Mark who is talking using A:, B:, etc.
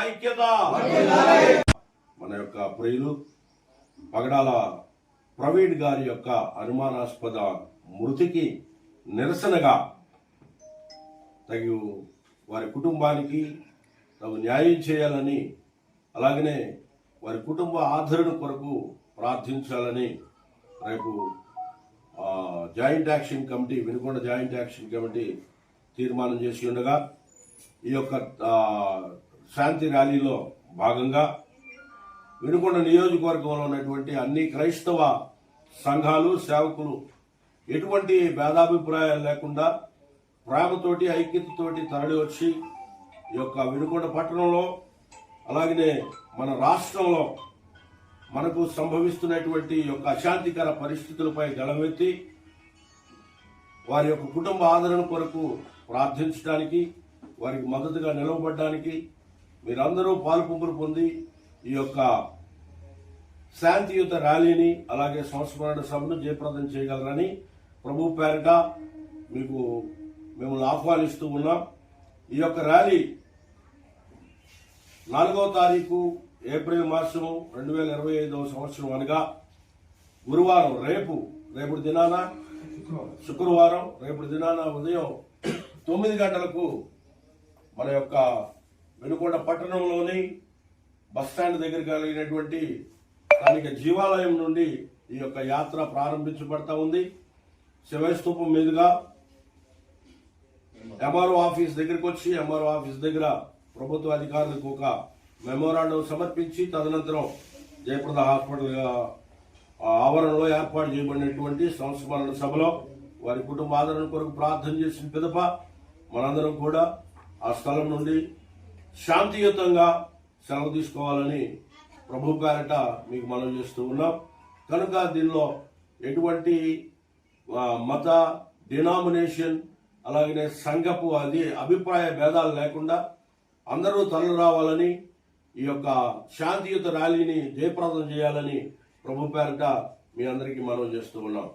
A: ఐక్యత. మన యొక్క ప్రియులు పగడాల ప్రవీణ్ గారి యొక్క అనుమానాస్పద మృతికి నిరసనగా తగు వారి కుటుంబానికి తగు న్యాయం చేయాలని అలాగనే వారి కుటుంబ ఆదరణ కొరకు ప్రార్థించాలని రేపు joint action committee Vinukonda joint action committee తీర్మానం చేసి ఉండగా ఈ యొక్క శాంతి ర్యాలీలో భాగంగా వినుకొండ నియోజకవర్గంలో ఉన్నటువంటి అన్ని క్రైస్తవ సంఘాలు సేవకులు ఎటువంటి భేదాభిప్రాయాలు లేకుండా ప్రేమతోటి ఐక్యతతోటి తరలి వచ్చి ఈ యొక్క వినుకొండ పట్టణంలో అలాగనే మన రాష్ట్రంలో మనకు సంభవిస్తున్నటువంటి యొక్క అశాంతికర పరిస్థితులపై గళమెత్తి వారి యొక్క కుటుంబ ఆదరణ కొరకు ప్రార్థించడానికి వారికి మద్దతుగా నిలవబడడానికి మీరందరూ పాల్పొంపులు పొంది ఈ యొక్క శాంతియుత ర్యాలీని అలాగే సంస్మరణ సభను జయప్రదం చేయగలరని ప్రభు పేరిట మీకు మిమ్మల్ని ఆహ్వానిస్తూ ఉన్నాం. ఈ యొక్క ర్యాలీ నాలుగవ తారీఖు ఏప్రిల్ మాసం రెండు వేల ఇరవై ఐదవ సంవత్సరం అనగా గురువారం రేపు రేపటి దినాన శుక్రవారం రేపటి దినాన ఉదయం తొమ్మిది గంటలకు మన యొక్క వెనుకొండ పట్టణంలోని బస్ స్టాండ్ దగ్గర కలిగినటువంటి స్థానిక జీవాలయం నుండి ఈ యొక్క యాత్ర ప్రారంభించబడతా ఉంది. శివస్తూపం మీదుగా ఎంఆర్ఓ ఆఫీస్ దగ్గరకు వచ్చి ఎంఆర్ఓ ఆఫీస్ దగ్గర ప్రభుత్వ అధికారులకు ఒక మెమోరాండం సమర్పించి తదనంతరం జయప్రద హాస్పిటల్ ఆ ఆవరణలో ఏర్పాటు చేయబడినటువంటి సంస్మరణ సభలో వారి కుటుంబ ఆదరణ కొరకు ప్రార్థన చేసిన పిదప మనందరం కూడా ఆ స్థలం నుండి శాంతియుతంగా సెలవు తీసుకోవాలని ప్రభు పేరట మీకు మనం చేస్తూ ఉన్నాం. కనుక దీనిలో ఎటువంటి మత డినామినేషన్ అలాగనే సంఘపు అది అభిప్రాయ భేదాలు లేకుండా అందరూ తరలి రావాలని ఈ యొక్క శాంతియుత ర్యాలీని జయప్రదం చేయాలని ప్రభు పేరట మీ అందరికీ మనం చేస్తూ ఉన్నాం.